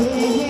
Amen.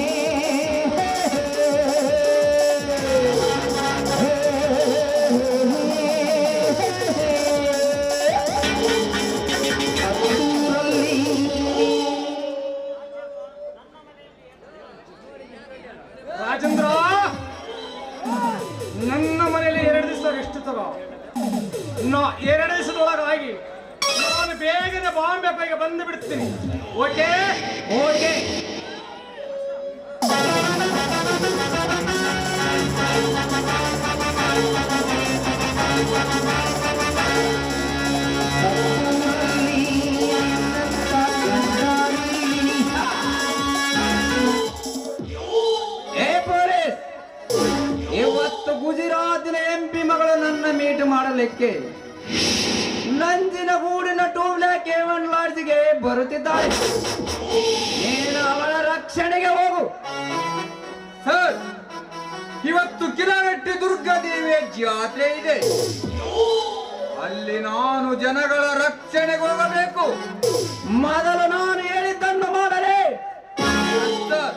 ಗುಜರಾತಿನ MP ಮಗಳು ನನ್ನ ಮೀಟ್ ಮಾಡಲಿಕ್ಕೆ ನಂಜಿನ ಗೂಡಿನ ಟೂಬ್ಲೆ ಕೇವನ್ ಲಾಡ್ಜ್ಗೆ ಬರುತ್ತಿದ್ದಾಳೆ ನೀನು ಅವಳ ರಕ್ಷಣೆಗೆ ಹೋಗು. ಸರ್, ಇವತ್ತು ಕಿಲಗಟ್ಟಿ ದುರ್ಗಾದೇವಿಯ ಜಾತ್ರೆ ಇದೆ. ಅಲ್ಲಿ ನಾನು ಜನಗಳ ರಕ್ಷಣೆಗೆ ಹೋಗಬೇಕು. ಮೊದಲು ನಾನು ಹೇಳಿದ್ದನ್ನು ಮಾಡಲೇ ಸರ್.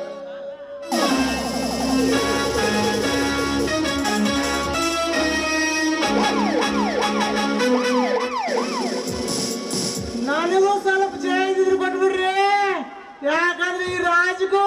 ಯಾಕಂದ್ರೆ ಈ ರಾಜಕೋ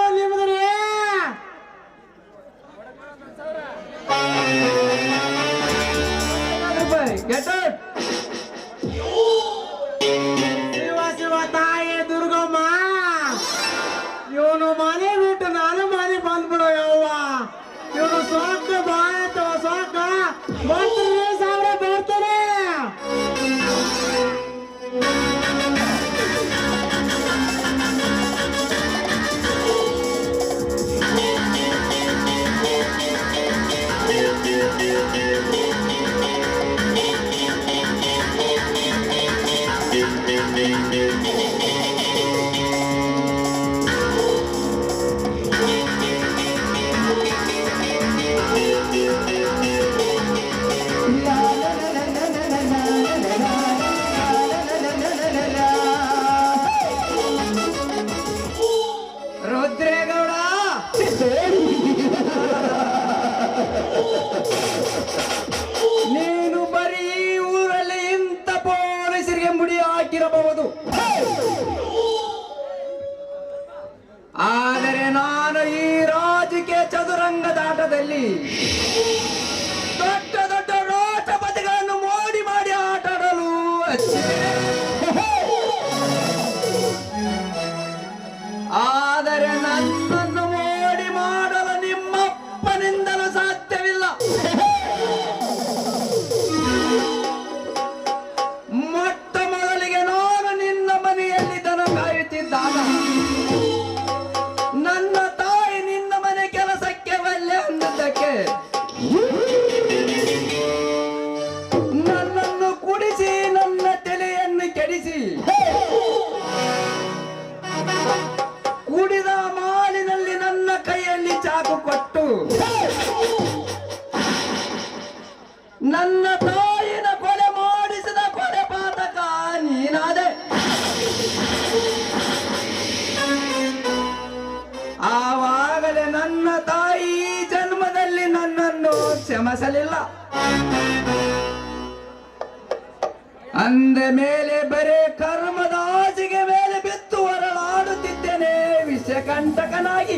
ವಿಷಕಂಟಕನಾಗಿ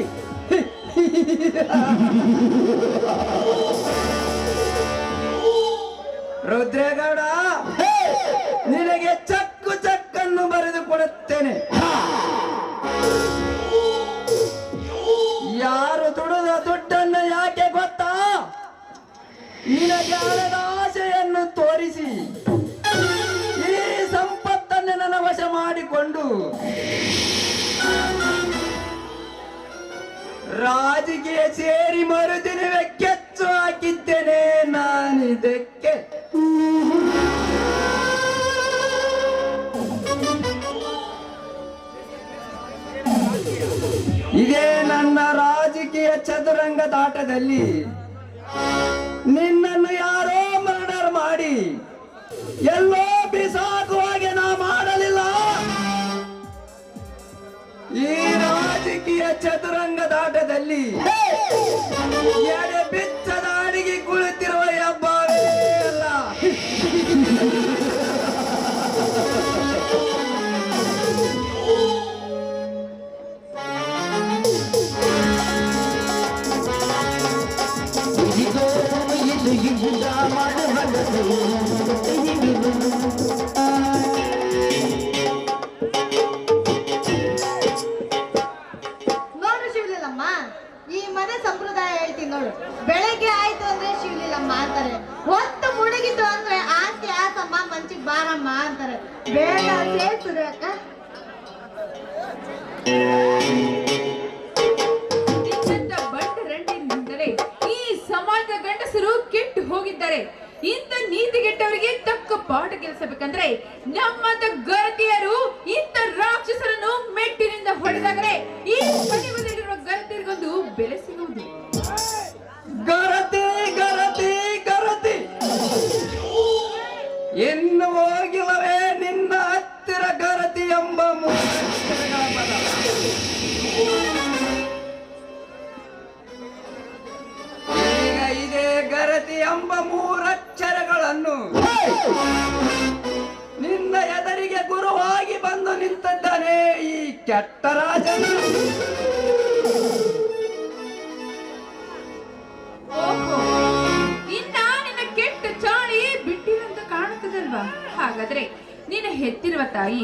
ರುದ್ರೇಗೌಡ, ನಿನಗೆ ಚಕ್ಕು ಚಕ್ಕನ್ನು ಬರೆದು ಕೊಡುತ್ತೇನೆ. ಯಾರು ದುಡಿದ ದುಡ್ಡನ್ನು ಯಾಕೆ ಗೊತ್ತಾ? ನಿನಗೆ ಹಣದ ಆಸೆಯನ್ನು ತೋರಿಸಿ. ಈ ಸಂಪತ್ತನ್ನು ನನ್ನ ವಶ ಮಾಡಿಕೊಂಡು ರಾಜಕೀಯ ಸೇರಿ ಮರುದಿನವೇ ಕೆಚ್ಚು ಹಾಕಿದ್ದೇನೆ ನಾನಿದಕ್ಕೆ. ಇದೇ ನನ್ನ ರಾಜಕೀಯ ಚದುರಂಗದಾಟದಲ್ಲಿ ನಿನ್ನನ್ನು ಯಾರೋ ಮರ್ಡರ್ ಮಾಡಿ ಎಲ್ಲೋ ಬಿಸಾಕುವ ಹಾಗೆ ನಾ ಮಾಡಲಿಲ್ಲ. ಈ ರಾಜಕೀಯ ಚದುರಂಗದಾಟದಲ್ಲಿ ಎಡೆ ಬಿಚ್ಚದ ಅಡಿಗೆ ಕುಳಿತಿರುವ ಹೆಬ್ಬಾವೇ ಅಲ್ಲ. ನೋಡು ಬೆಳಗ್ಗೆ ಆಯ್ತು ಅಂದ್ರೆ ಶಿವಲಿಲ್ಲಮ್ಮ ಅಂತಾರೆ. ಹೊತ್ತು ಮುಳುಗಿತು ಅಂದ್ರೆ ಆಸ್ತಿ ಆಸಮ್ಮ ಮಂಚಿಗೆ ಬಾರಮ್ಮ ಅಂತಾರೆ. ಬೇಡ ಸೇರ್ಸುರಿ ಅಕ್ಕ ಈ ಸಮಾಜದ ಗಂಡಸರು ಕೆಟ್ಟು ಹೋಗಿದ್ದಾರೆ. ಇಂಥ ನೀತಿಗೆಟ್ಟವರಿಗೆ ತಕ್ಕ ಪಾಠ ಕೆಲಸಬೇಕಂದ್ರೆ ನಮ್ಮಂತ ಗರತಿಯರು, ಇಂಥ ರಾಕ್ಷಸರನ್ನು ಮೆಟ್ಟಿನಿಂದ ಹೊಡೆದಾಗಲೇ ಈ ಕಣಿವದಲ್ಲಿರುವ ಗರತಿಯರಿಗೊಂದು ಬೆಲೆ ಸಿಗುವುದು. ಗರತಿ ಗರತಿ ಗರತಿ. ಇನ್ನು ಹೋಗಿಲ್ಲವೇ ನಿನ್ನ ಹತ್ತಿರ ಗರತಿ ಎಂಬ ಈಗ ಗರತಿ ಎಂಬ ಮೂರಕ್ಷರಗಳನ್ನು ನಿನ್ನ ಎದರಿಗೆ ಗುರುವಾಗಿ ಬಂದು ನಿಂತಿದ್ದಾನೆ ಈ ಕೆಟ್ಟ ರಾಜನು. ಹಾಗಾದ್ರೆ ನಿನ್ನ ಹೆತ್ತಿರುವ ತಾಯಿ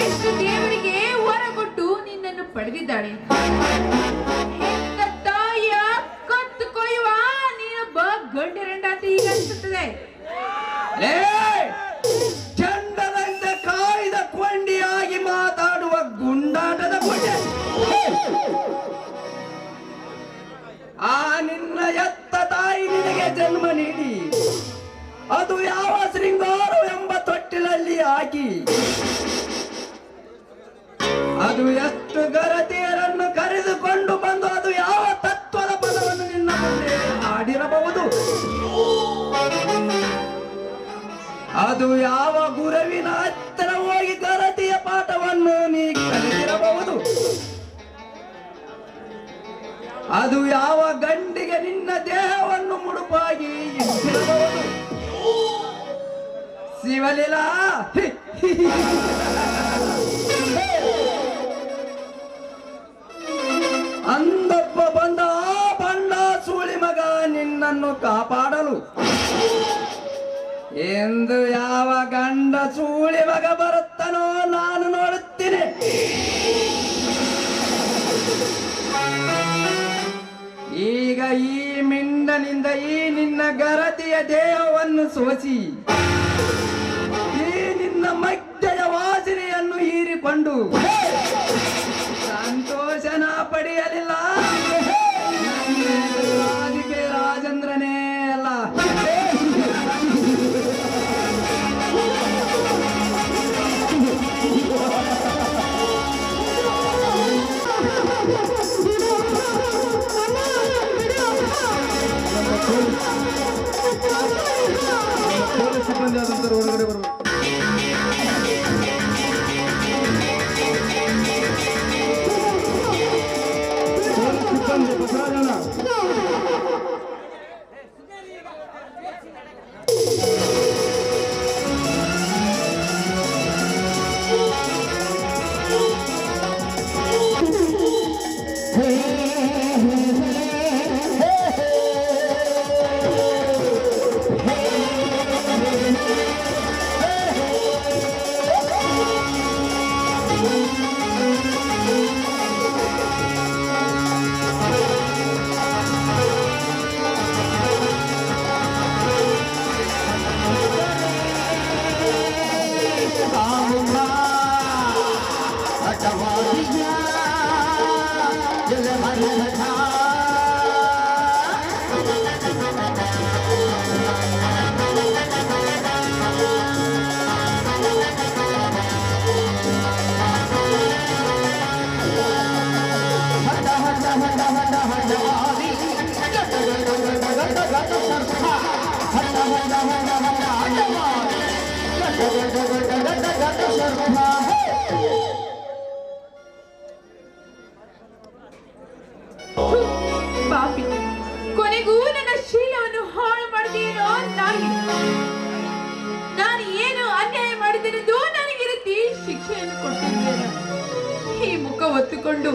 ಎಷ್ಟು ದೇವರಿಗೆ ವರ ಕೊಟ್ಟು ನಿನ್ನನ್ನು ಪಡೆದಿದ್ದಾಳೆ? ಹೆತ್ತ ತಾಯಿಯ ಕತ್ತು ಕೊಯ್ಯುವ ನೀನೊಬ್ಬ ಗಂಡರಂಡ ಅಂತ ಈಗ ಅನಿಸುತ್ತದೆ. ಚಂಡದಂತ ಕಾಯ್ದ ಕೊಂಡಿಯಾಗಿ ಮಾತಾಡುವ ಗುಂಡಾಟದ ಕೊಂಡೆ. ಆ ನಿನ್ನ ಎತ್ತ ತಾಯಿ ನಿನಗೆ ಜನ್ಮ ನೀಡಿ. ಅದು ಯಾವ ಶೃಂಗಾರ ಹಾಕಿ ಅದು ಎಷ್ಟು ಗರತಿಯರನ್ನು ಕರೆದುಕೊಂಡು ಬಂದು ಅದು ಯಾವ ತತ್ವದ ಪದವನ್ನು ನಿನ್ನ ಮುಂದೆ ಆಡಿರಬಹುದು ಅದು ಯಾವ ಗುರುವಿನ ಹತ್ತಿರ ಹೋಗಿ ಗರತಿಯ ಪಾಠವನ್ನು ನೀ ಕಲಿತಿರಬಹುದು? ಅದು ಯಾವ ಗಂಡಿಗೆ ಶಿವಲೀಲಾ ಅಂದಪ್ಪ ಬಂದ ಬಂಡ ಸೂಳಿ ಮಗ ನಿನ್ನನ್ನು ಕಾಪಾಡಲು. ಎಂದು ಯಾವ ಗಂಡ ಸೂಳಿ ಮಗ ಬರುತ್ತನೋ ನಾನು ನೋಡುತ್ತೇನೆ. ಈಗ ಈ ಮಿಂಡನಿಂದ ಈ ನಿನ್ನ ಗರತಿಯ ದೇಹವನ್ನು ಸೋಸಿ ಮಧ್ಯದ ವಾಸನೆಯನ್ನು ಹೀರಿಕೊಂಡು. ಸಂತೋಷನ ಪಡೆಯಲಿಲ್ಲ. ರಾಜಕೀಯ ರಾಜೇಂದ್ರನೇ ಅಲ್ಲ. ಸಿಬ್ಬಂದಿ ಆದಂತರ ಹೊರಗಡೆ ಬರಬೇಕು ಪೊಲೀಸ್ ಸಿಬ್ಬಂದಿ ಬಸವರಾಜಣ್ಣ ಬಾಪಿ ಕೊನೆಗೂ ನನ್ನ ಶೀಲವನ್ನು ಹಾಳು ಮಾಡಿದೆಯೇನೋ ನಾಯಿ ನಾನು ಏನು ಅನ್ಯಾಯ ಮಾಡಿದ್ದೇನೆಂದು ನನಗಿರುತ್ತಿ ಶಿಕ್ಷೆಯನ್ನು ಕೊಟ್ಟಿದ್ದೇನೆ ಈ ಮುಖ ಒತ್ತುಕೊಂಡು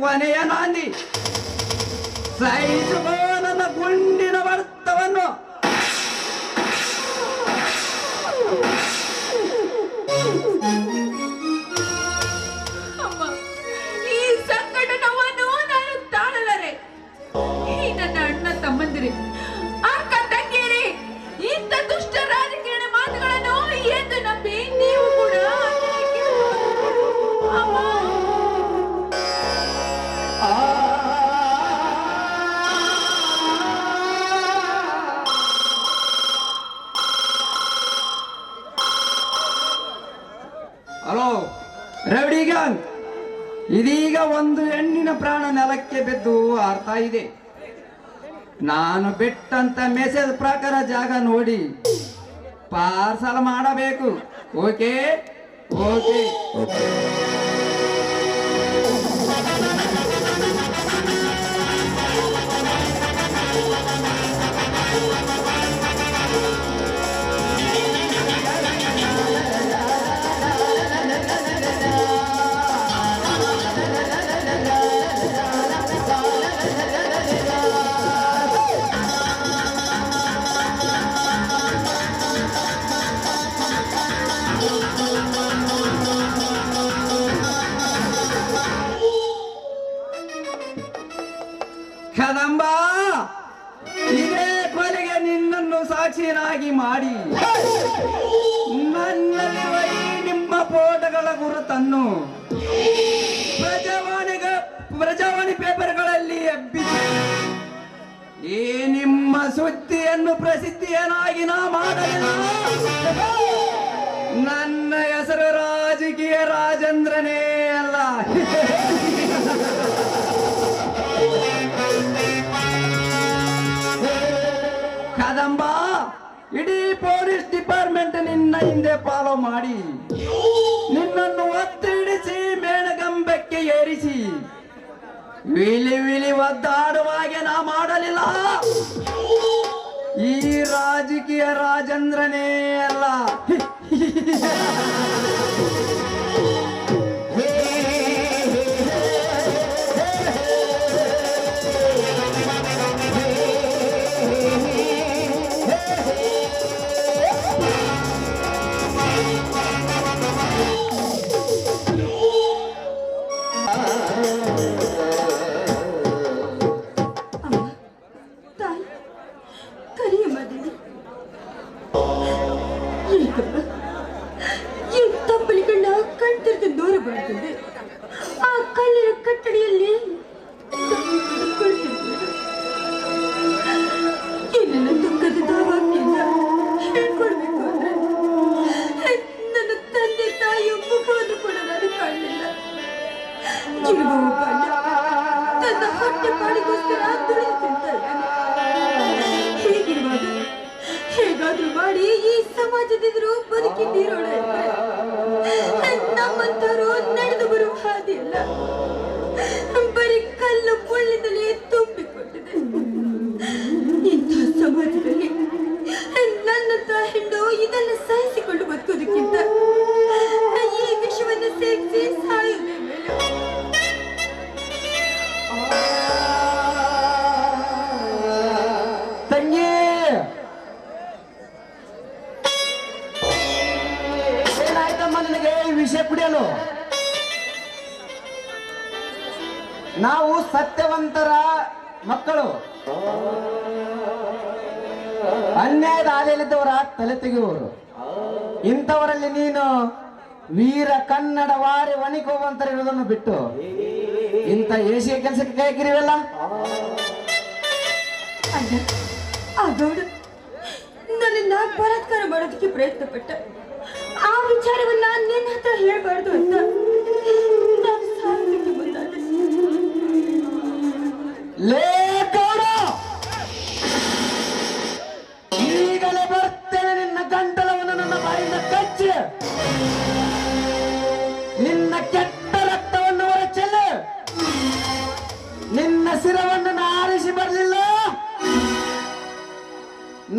ಕೊನೆಯ ನಾಂದಿ. ಸಹಿಸುವ ನನ್ನ ಗುಂಡಿನ ವರ್ತವನ್ನು. ಈ ಸಂಕಟವನ್ನು ನಾನು ತಾಳಲರೆ. ಈ ನನ್ನ ಅಣ್ಣ ತಮ್ಮಂದಿರೆ ಪ್ರಾಣ ನೆಲಕ್ಕೆ ಬಿದ್ದು ಆರ್ತಾ ಇದೆ. ನಾನು ಬಿಟ್ಟಂತ ಮೆಸೇಜ್ ಪ್ರಕಾರ ಜಾಗ ನೋಡಿ ಪಾರ್ಸಲ್ ಮಾಡಬೇಕು. ಓಕೆ ಓಕೆ ಸಾಕ್ಷಿಯನಾಗಿ ಮಾಡಿ. ನನ್ನಲ್ಲಿರುವ ನಿಮ್ಮ ಪೋಟಗಳ ಗುರುತನ್ನು ಪ್ರಜಾವಾಣಿಗ, ಪ್ರಜಾವಾಣಿ ಪೇಪರ್ಗಳಲ್ಲಿ ಎಬ್ಬಿಸಿ. ಈ ನಿಮ್ಮ ಸುದ್ದಿಯನ್ನು ಪ್ರಸಿದ್ಧಿಯನ್ನಾಗಿ ನಾ ಮಾಡಲಿಲ್ಲ. ನನ್ನ ಹೆಸರು ರಾಜಕೀಯ ರಾಜೇಂದ್ರನೇ ಅಲ್ಲ. ಇಡೀ ಪೊಲೀಸ್ ಡಿಪಾರ್ಟ್ಮೆಂಟ್ ನಿನ್ನ ಹಿಂದೆ ಫಾಲೋ ಮಾಡಿ. ನಿನ್ನನ್ನು ಒತ್ತಿಡಿಸಿ, ಮೇಣಗಂಬಕ್ಕೆ ಏರಿಸಿ. ವಿಲಿ ವಿಲಿ ಒದ್ದಾಡುವಾಗೆ ನಾ ಮಾಡಲಿಲ್ಲ. ಈ ರಾಜಕೀಯ ರಾಜೇಂದ್ರನೇ ಅಲ್ಲ. Bello, pulitali ತೆಗೆಯುವವರು ಇಂಥವರಲ್ಲಿ ನೀನು ವೀರ ಕನ್ನಡ ವಾರಿ ವಣಿಕೋಬಂತರ ಇರೋದನ್ನು ಬಿಟ್ಟು ಇಂಥ ಏಷಿಯ ಕೆಲಸಕ್ಕೆ ಕೈ ಹಾಕಿರಿವಲ್ಲ ಗೌಡ ನನ್ನನ್ನ ಬಲಾತ್ಕಾರ ಮಾಡೋದಕ್ಕೆ ಪ್ರಯತ್ನ ಪಟ್ಟ ಆ ವಿಚಾರವನ್ನ ನಿನ್ನ ಹತ್ರ ಹೇಳ್ಬಾರ್ದು ಅಂತ ನಾನು ಮುಂದಾದೆ ಲೇ ಗಂಟಲವನ್ನು ನನ್ನ ಬಾಯಿಂದ ಕಚ್ಚಿ. ನಿನ್ನ ಕೆಟ್ಟ ರಕ್ತವನ್ನು ಹೊರಚೆಲ್ಲು ನಿನ್ನ ಸಿರವನ್ನು ಆರಿಸಿ ಬರಲಿಲ್ಲ.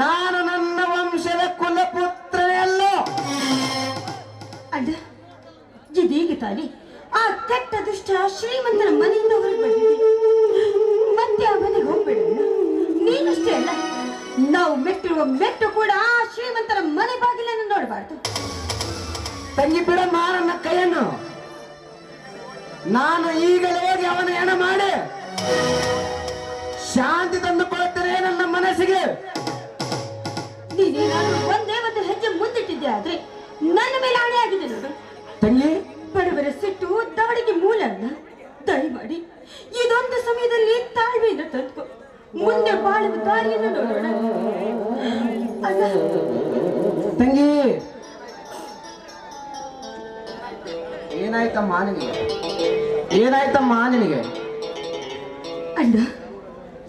ನಾನು ನನ್ನ ವಂಶದ ಕುಲಪುತ್ರನೇ ಅಡ್ಡ ಇದೀಗ ತಾನೇ. ಆ ಕೆಟ್ಟ ದುಷ್ಟ ಶ್ರೀಮಂತನ ಮನೆಯಿಂದ ಹೊರಗೆ ಮತ್ತೆ ಆ ಮನೆಗೆ ಹೋಗ್ಬೇಡ. ನೀನಷ್ಟೇ ಅಲ್ಲ ನಾವು ಮೆಟ್ಟಿರುವ ಮೆಟ್ಟು ಕೂಡ ಆ ಶ್ರೀಮಂತರ ಮನೆ ಬಾಗಿಲನ್ನು ನೋಡಬಾರ್ದು. ತಂಗಿ ಬಿಡ ಮಾರನ್ನ ಕೈಯನ್ನು. ನಾನು ಈಗಲೇ ಹೋಗಿ ಅವನ ಹೆಣ ಮಾಡಿ ಶಾಂತಿ ತಂದು ಕೊಡುತ್ತೇನೆ ನನ್ನ ಮನಸ್ಸಿಗೆ. ನೀನೇನಾದ್ರೂ ಒಂದೇ ಒಂದು ಹೆಜ್ಜೆ ಮುಂದಿಟ್ಟಿದ್ದೆ ಆದ್ರೆ ನನ್ನ ಮೇಲೆ ಆಣೆ ಆಗಿದೆ ನೋಡು. ತಂಗಿ. ಬಡವರ ಸಿಟ್ಟು ದಾಳಿಗೆ ಮೂಲ ಅಲ್ಲ ದಯಮಾಡಿ ಇದೊಂದು ಸಮಯದಲ್ಲಿ ತಾಳ್ಮೆಯಿಂದ ತಂದ್ಕೊ. ಮುಂದೆ ಬಾಳುವ ದಾರಿಯನ್ನು ನೋಡೋಣ. ತಂಗಿ. ಏನಾಯ್ತಮ್ಮ ನಿನಗೆ? ಏನಾಯ್ತಮ್ಮ ನಿನಗೆ? ಅಣ್ಣ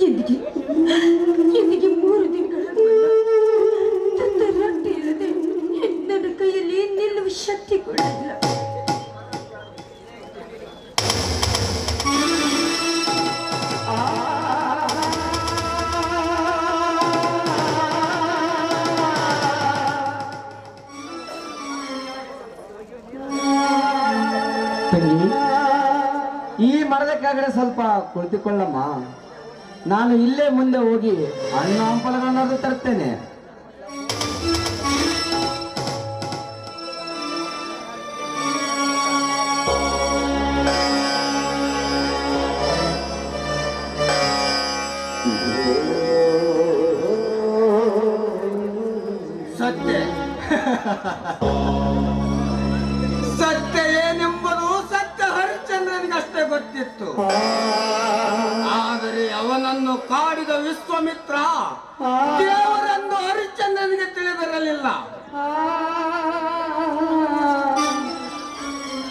ಎಂದಿಗೆ? ಎಂದಿಗೆ ಮೂರು ದಿನಗಳ ನನ್ನ ಕೈಯಲ್ಲಿ ನಿಲ್ಲುವ ಶಕ್ತಿ ಕೂಡ ಇಲ್ಲ ಸ್ವಲ್ಪ ಕುಳಿತುಕೊಳ್ಳಮ್ಮ. ನಾನು ಇಲ್ಲೇ ಮುಂದೆ ಹೋಗಿ ಹಣ್ಣು ಹಂಪಲುಗಳನ್ನಾದ್ರೂ ತರ್ತೇನೆ ಸತ್ಯ ಸತ್ಯ. ಕಾಡಿದ ವಿಶ್ವಮಿತ್ರ ದೇವರನ್ನು ಹರಿಶ್ಚಂದ್ರನಿಗೆ ತಿಳಿದಿರಲಿಲ್ಲ.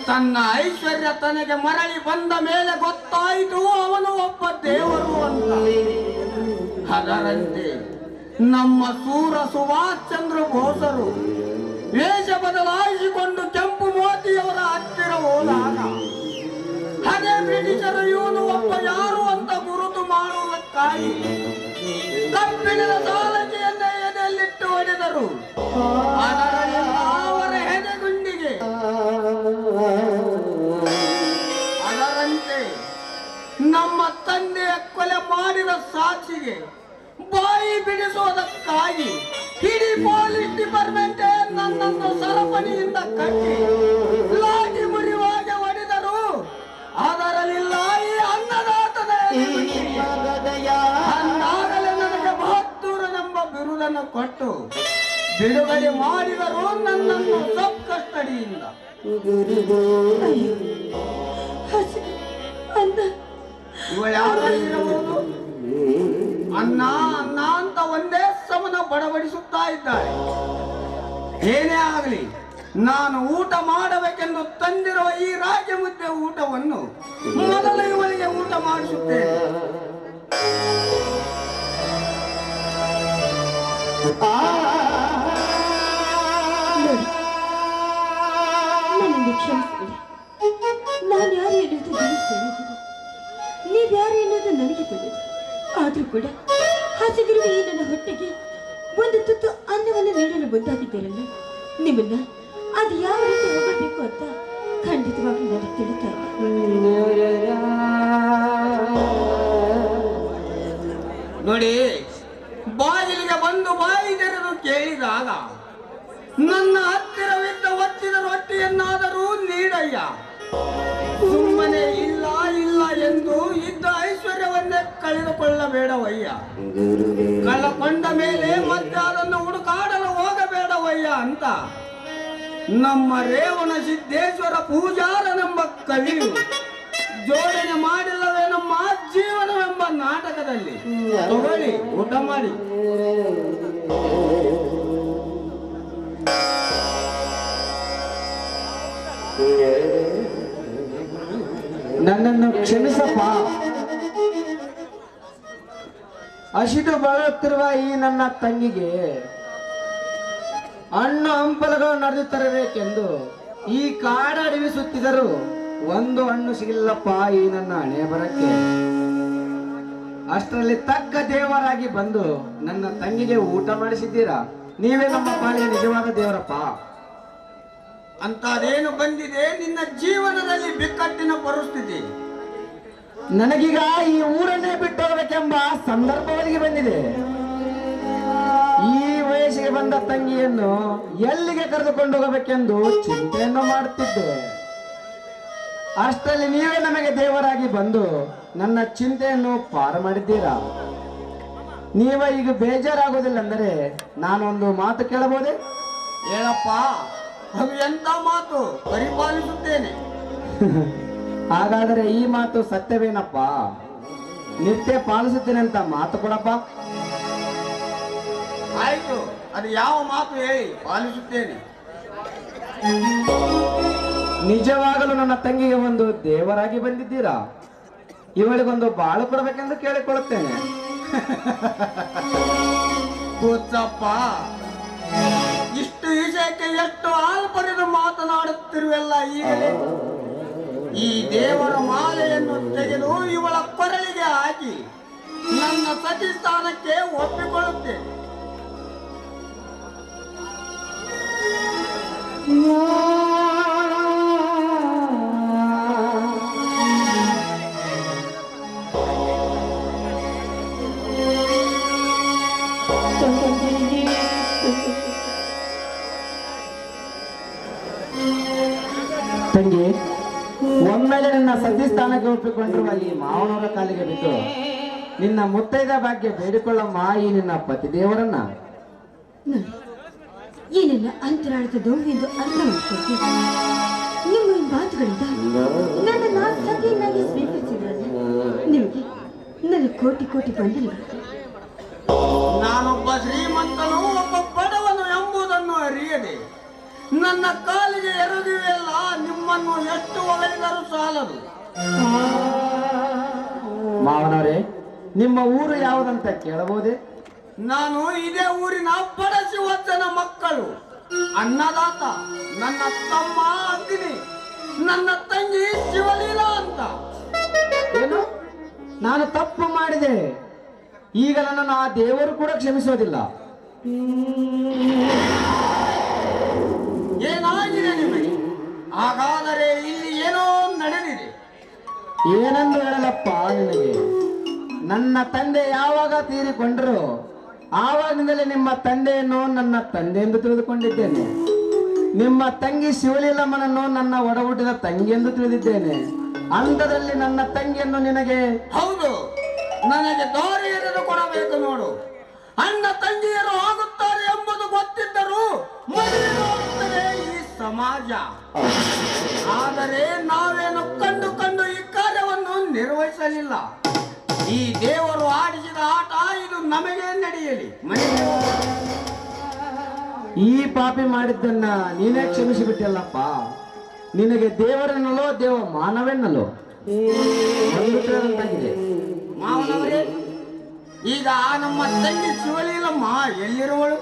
ತನ್ನ ಐಶ್ವರ್ಯ ತನಗೆ ಮರಳಿ ಬಂದ ಮೇಲೆ ಗೊತ್ತಾಯಿತು ಅವನು ಒಬ್ಬ ದೇವರು ಅಂತ. ಅದರಂತೆ ನಮ್ಮ ಸೂರ ಸುಭಾಷ್ ಚಂದ್ರ ಬೋಸರು ವೇಷ ಬದಲಾಯಿಸಿಕೊಂಡು ಕೆಂಪು ಮೋತಿಯವರ ಹತ್ತಿರ ಹೋದಾಗ ಅದೇ ಬ್ರಿಟಿಷರು ಇವನು ಒಬ್ಬ ಯಾರು ಅಂತ ಗುರುತು ಮಾಡುವುದಕ್ಕಾಗಿ ಕಬ್ಬಿಣದ ಸಾಲಕೆಯನ್ನ ಎದೆಯಲ್ಲಿಟ್ಟು ಹೊಡೆದರು ಅವರ ಹೆದೆಗುಂಡಿಗೆ. ಅದರಂತೆ ನಮ್ಮ ತಂದೆಯ ಕೊಲೆ ಮಾಡಿದ ಸಾಕ್ಷಿಗೆ ಬಾಯಿ ಬಿಡಿಸುವುದಕ್ಕಾಗಿ ಇಡೀ ಪೊಲೀಸ್ ಡಿಪಾರ್ಟ್ಮೆಂಟ್ ನನ್ನನ್ನು ಸರಪಣಿಯಿಂದ ಕಟ್ಟಿ. ಬಹದ್ದೂರನೆಂಬ ಕೊಟ್ಟು ಬಿಡುಗಡೆ ಮಾಡಿದರು ನನ್ನನ್ನು ಸಬ್ ಕಸ್ಟಡಿಯಿಂದ ಹಸಿ ಅಣ್ಣ ಇವ ಯಾರು ಇರಬಹುದು ಅನ್ನ ಅನ್ನ ಅಂತ ಒಂದೇ ಸಮನ ಬಡಬಡಿಸುತ್ತಾ ಇದ್ದಾರೆ. ಏನೇ ಆಗಲಿ, ನಾನು ಊಟ ಮಾಡಬೇಕೆಂದು ತಂದಿರುವ ಈ ರಾಜ್ಯ ಮುದ್ದೆ ಊಟವನ್ನು ಮೊದಲು ಇವಳಿಗೆ ಊಟ ಮಾಡಿಸುತ್ತೇನೆ. ನೀಡಲು ನಿಮ್ಮನ್ನ ಅದು ಯಾವ ರೀತಿ ಹೋಗಬೇಕು ಅಂತ ಖಂಡಿತವಾಗ್ಲೂ ನನಗೆ ತಿಳಿತಾ ನೋಡಿ, ಬಾಗಿಲಿಗೆ ಬಂದು ಬಾಯಿ ತೆರೆದು ಕೇಳಿದಾಗ ನನ್ನ ಹತ್ತಿರವಿದ್ದ ಒತ್ತಿದ ರೊಟ್ಟಿಯನ್ನಾದರೂ ನೀಡಯ್ಯ. ಸುಮ್ಮನೆ ಇಲ್ಲ ಇಲ್ಲ ಎಂದು ಇದ್ದ ಐಶ್ವರ್ಯವನ್ನೇ ಕಳೆದುಕೊಳ್ಳಬೇಡವಯ್ಯ. ಕಳಕೊಂಡ ಮೇಲೆ ಹೋಗಬೇಡವಯ್ಯ ಅಂತ. ನಮ್ಮ ರೇವಣ ಸಿದ್ದೇಶ್ವರ ಪೂಜಾರನೆಂಬ ಕವಿ ಜೋಡಣೆ ಮಾಡಿಲ್ಲವೇ ನಮ್ಮ ಜೀವನವೆಂಬ ನಾಟಕದಲ್ಲಿ. ತಗೊಳ್ಳಿ, ಊಟ ಮಾಡಿ. ನನ್ನನ್ನು ಕ್ಷಮಿಸಪ್ಪ. ಹಸಿದು ಬಳಲುತ್ತಿರುವ ಈ ನನ್ನ ತಂಗಿಗೆ ಹಣ್ಣು ಹಂಪಲುಗಳು ನಡೆದು ತರಬೇಕೆಂದು ಈ ಕಾಡ ಸುತ್ತಿದರು ಒಂದು ಹಣ್ಣು ಸಿಗಿಲ್ಲಪ್ಪ ಈ ನನ್ನ ಹಣೆ ಬರಕ್ಕೆ. ಅಷ್ಟರಲ್ಲಿ ತಕ್ಕ ದೇವರಾಗಿ ಬಂದು ನನ್ನ ತಂಗಿಗೆ ಊಟ ಮಾಡಿಸಿದ್ದೀರಾ? ನೀವೇ ನಮ್ಮ ಪಾಲಿಗೆ ನಿಜವಾದ ದೇವರಪ್ಪ. ಅಂತದೇನು ಬಂದಿದೆ ನಿನ್ನ ಜೀವನದಲ್ಲಿ ಬಿಕ್ಕಟ್ಟಿನ ಪರಿಸ್ಥಿತಿ. ನನಗೀಗ ಈ ಊರನ್ನೇ ಬಿಟ್ಟು ಹೋಗಬೇಕೆಂಬ ಸಂದರ್ಭ ಒದಗಿ ಬಂದಿದೆ. ಬಂದ ತಂಗಿಯನ್ನು ಎಲ್ಲಿಗೆ ಕರೆದುಕೊಂಡು ಹೋಗಬೇಕೆಂದು ಚಿಂತೆಯನ್ನು ಮಾಡುತ್ತಿದ್ದೆ ಅಷ್ಟರಲ್ಲಿ ನೀವೇ ನಮಗೆ ದೇವರಾಗಿ ಬಂದು ನನ್ನ ಚಿಂತೆಯನ್ನು ಪಾರು ಮಾಡಿದ್ದೀರಾ? ನೀವ ಈಗ ಬೇಜಾರಾಗೋದಿಲ್ಲ ಅಂದರೆ ನಾನೊಂದು ಮಾತು ಕೇಳಬಹುದೇ? ಹೇಳಪ್ಪ ಅದು ಎಂತ ಮಾತು? ಪರಿಪಾಲಿಸುತ್ತೇನೆ. ಹಾಗಾದರೆ ಈ ಮಾತು ಸತ್ಯವೇನಪ್ಪ? ನಿತ್ಯ ಪಾಲಿಸುತ್ತೇನೆ ಅಂತ ಮಾತು ಕೊಡಪ್ಪ. ಆಯ್ತು. ಅದು ಯಾವ ಮಾತು ಹೇಳಿ? ಪಾಲಿಸುತ್ತೇನೆ. ನಿಜವಾಗಲೂ ನನ್ನ ತಂಗಿಗೆ ಒಂದು ದೇವರಾಗಿ ಬಂದಿದ್ದೀರಾ? ಇವಳಿಗೊಂದು ಬಾಳು ಕೊಡಬೇಕೆಂದು ಕೇಳಿಕೊಳ್ಳುತ್ತೇನೆ. ಕೂತಪ್ಪ ಇಷ್ಟು ವಿಷಯಕ್ಕೆ ಎಷ್ಟು ಆಲ್ಪರಿದು ಮಾತನಾಡುತ್ತಿರುವೆಲ್ಲ ಈಗಲೇ. ಈ ದೇವರ ಮಾಲೆಯನ್ನು ತೆಗೆದು ಇವಳ ಕೊರಳಿಗೆ ಹಾಕಿ ನನ್ನ ಸತಿ ಸ್ಥಾನಕ್ಕೆ ಒಪ್ಪಿಕೊಳ್ಳುತ್ತೇನೆ. ತಂಗಿ, ಒಮ್ಮೆಲೆ ನಿನ್ನ ಸತಿ ಸ್ಥಾನಕ್ಕೆ ಒಪ್ಪಿಕೊಂಡಿರುವ ಈ ಮಾವನವರ ಕಾಲಿಗೆ ಬಿದ್ದು, ನಿನ್ನ ಮುತ್ತೈದ ಭಾಗ್ಯ ಬೇಡಿಕೊಳ್ಳಮ್ಮ ಈ ನಿನ್ನ ಪತಿ ದೇವರನ್ನ ನೋಡಿ ಈ ನನ್ನ ಅಂತರಾಳದ ಎಂದು ಅರ್ಥ ಮಾಡ್ಕೊಳ್ತೀನಿ ನಿಮ್ಮ ಈ ಮಾತುಗಳಿಂದ ನನ್ನ ನಾನು ಸತಿಯನ್ನಾಗಿ ಸ್ವೀಕರಿಸಿದ್ರಲ್ಲ ನಿಮಗೆ ನನ್ನ ಕೋಟಿ ಕೋಟಿ ಬಂದಿಲ್ಲ ನಾನೊಬ್ಬ ಶ್ರೀಮಂತನು ಒಬ್ಬ ಬಡವನು ಎಂಬುದನ್ನು ಅರಿಯದೆ ನನ್ನ ಕಾಲಿಗೆ ಎರಗಿವೆಯಲ್ಲ ನಿಮ್ಮನ್ನು ಎಷ್ಟು ಹೊಗಳಿದರೂ ಸಾಲದು. ಮಾವನವರೇ ನಿಮ್ಮ ಊರು ಯಾವುದಂತ ಕೇಳಬಹುದೇ? ನಾನು ಇದೇ ಊರಿನ ಬಡಸಿ ವಚನ ಮಕ್ಕಳು. ಅನ್ನದಾತ, ನನ್ನ ತಮ್ಮ ಅಗ್ನಿ, ನನ್ನ ತಂಗಿ ಶಿವಲೀಲಾ ಅಂತ. ಏನು? ನಾನು ತಪ್ಪು ಮಾಡಿದೆ. ಈಗ ನನ್ನನ್ನು ಆ ದೇವರು ಕೂಡ ಕ್ಷಮಿಸೋದಿಲ್ಲ ಏನಾಗಿದೆ ನಿಮಗೆ? ಹಾಗಾದರೆ ಇಲ್ಲಿ ಏನೋ ನಡೆದಿದೆ. ಏನಂದು ಹೇಳಲಪ್ಪ ನಿನಗೆ? ನನ್ನ ತಂದೆ ಯಾವಾಗ ತೀರಿಕೊಂಡರು? ಆವಾಗಿನಿಂದಲೇ ನಿಮ್ಮ ತಂದೆಯನ್ನು ನನ್ನ ತಂದೆ ಎಂದು ತಿಳಿದುಕೊಂಡಿದ್ದೇನೆ. ನಿಮ್ಮ ತಂಗಿ ಶಿವಲೀಲಮ್ಮನನ್ನು ನನ್ನ ಒಡಹುಟ್ಟಿದ ತಂಗಿ ಎಂದು ತಿಳಿದಿದ್ದೇನೆ. ಅಂತದಲ್ಲಿ ನನ್ನ ತಂಗಿಯನ್ನು ನಿನಗೆ ಹೌದು, ನನಗೆ ದಾರಿ ಎರೆದು ಕೊಡಬೇಕು ನೋಡು. ಅಣ್ಣ ತಂಗಿಯರು ಆಗುತ್ತಾರೆ ಎಂಬುದು ಗೊತ್ತಿದ್ದರೂ ಈ ಸಮಾಜ. ಆದರೆ ನಾವೇನು ಕಂಡು ಕಂಡು ಈ ಕಾರ್ಯವನ್ನು ನಿರ್ವಹಿಸಲಿಲ್ಲ. ಈ ದೇವರು ಆಡಿಸಿದ ಆಟ ನಮಗೆ ನಡೆಯಲಿ? ಈ ಪಾಪಿ ಮಾಡಿದ್ದನ್ನ ನೀನೇ ಕ್ಷಮಿಸಿಬಿಟ್ಟಲ್ಲಪ್ಪ. ನಿನಗೆ ದೇವರನ್ನಲೋ ದೇವ ಮಾನವೆನ್ನಲೋ ಮಾವನವರೇ ಈಗ ಆ ನಮ್ಮ ತಂಗಿ ಶಿವಲೀಲಮ್ಮ ಎಲ್ಲಿರುವಳು?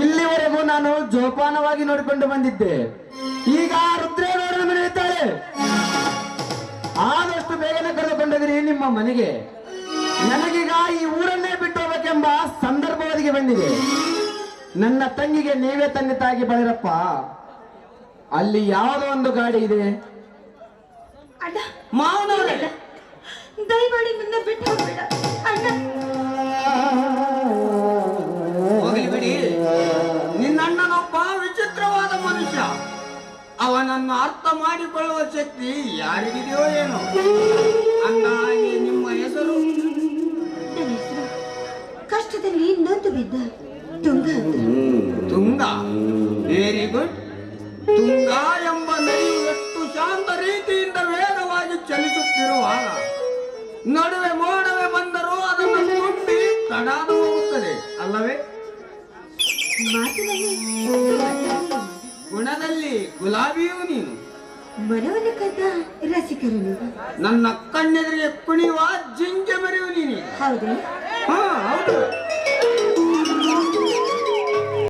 ಇಲ್ಲಿವರೆಗೂ ನಾನು ಜೋಪಾನವಾಗಿ ನೋಡಿಕೊಂಡು ಬಂದಿದ್ದೆ. ಈಗ ರುದ್ರೇಗೌಡರ ಮನೆ ಇದ್ದಾಳೆ. ಆದಷ್ಟು ಬೇಗನೆ ಕರೆದುಕೊಂಡಿದ್ರಿ ನಿಮ್ಮ ಮನೆಗೆ. ನನಗೀಗ ಈ ಊರನ್ನೇ ಹೋಗ್ಬೇಕೆಂಬ ಸಂದರ್ಭ ಒದಗಿ ಬಂದಿದೆ. ನನ್ನ ತಂಗಿಗೆ ನೀವೇ ತಂದೆ ತಾಗಿ ಬಳಿರಪ್ಪ. ಅಲ್ಲಿ ಯಾವುದೋ ಒಂದು ಗಾಡಿ ಇದೆ. ಅಣ್ಣ. ಮಾವನವರೇ. ದಯಮಾಡಿ ನಿನ್ನ ಬಿಟ್ಟು ಹೋಗ್ಬೇಡ. ಅಣ್ಣ. ಹೋಗಲಿ ಬಿಡಿ. ನಿನ್ನಣ್ಣನೊಬ್ಬ ವಿಚಿತ್ರವಾದ ಮನುಷ್ಯ. ಅವನನ್ನು ಅರ್ಥ ಮಾಡಿಕೊಳ್ಳುವ ಶಕ್ತಿ ಯಾರಿಗಿದೆಯೋ ಏನೋ. ಅಣ್ಣ ನಿಮ್ಮ ಹೆಸರು ಕಷ್ಟದಲ್ಲಿ ನೊಂದು ಬಿದ್ದ ತುಂಗ. ತುಂಗಾ? ವೆರಿ ಗುಡ್ ತುಂಗಾ ಎಂಬ ನದಿಯು ಎಷ್ಟು ಶಾಂತ ರೀತಿಯಿಂದ ವೇಗವಾಗಿ ಚಲಿಸುತ್ತಿರುವಾಗ ನಡುವೆ ಮೋಡವೇ ಬಂದರೂ ಅದನ್ನು ತುಂಬಿ ತಡಾದು ಹೋಗುತ್ತದೆ ಅಲ್ಲವೇ ಗುಣದಲ್ಲಿ ಗುಲಾಬಿಯೂ ನೀನು. ಮನವನ್ನು ಕದ್ದ ರಸಿಕರು ನೀವು ನನ್ನ ಕಣ್ಣೆದುರಿಗೆ ಕುಣಿಯುವ ಜಿಂಕೆ ಮರೆಯುವ ನೀನು. ಹೌದು. ಹಾ ಹೌದು.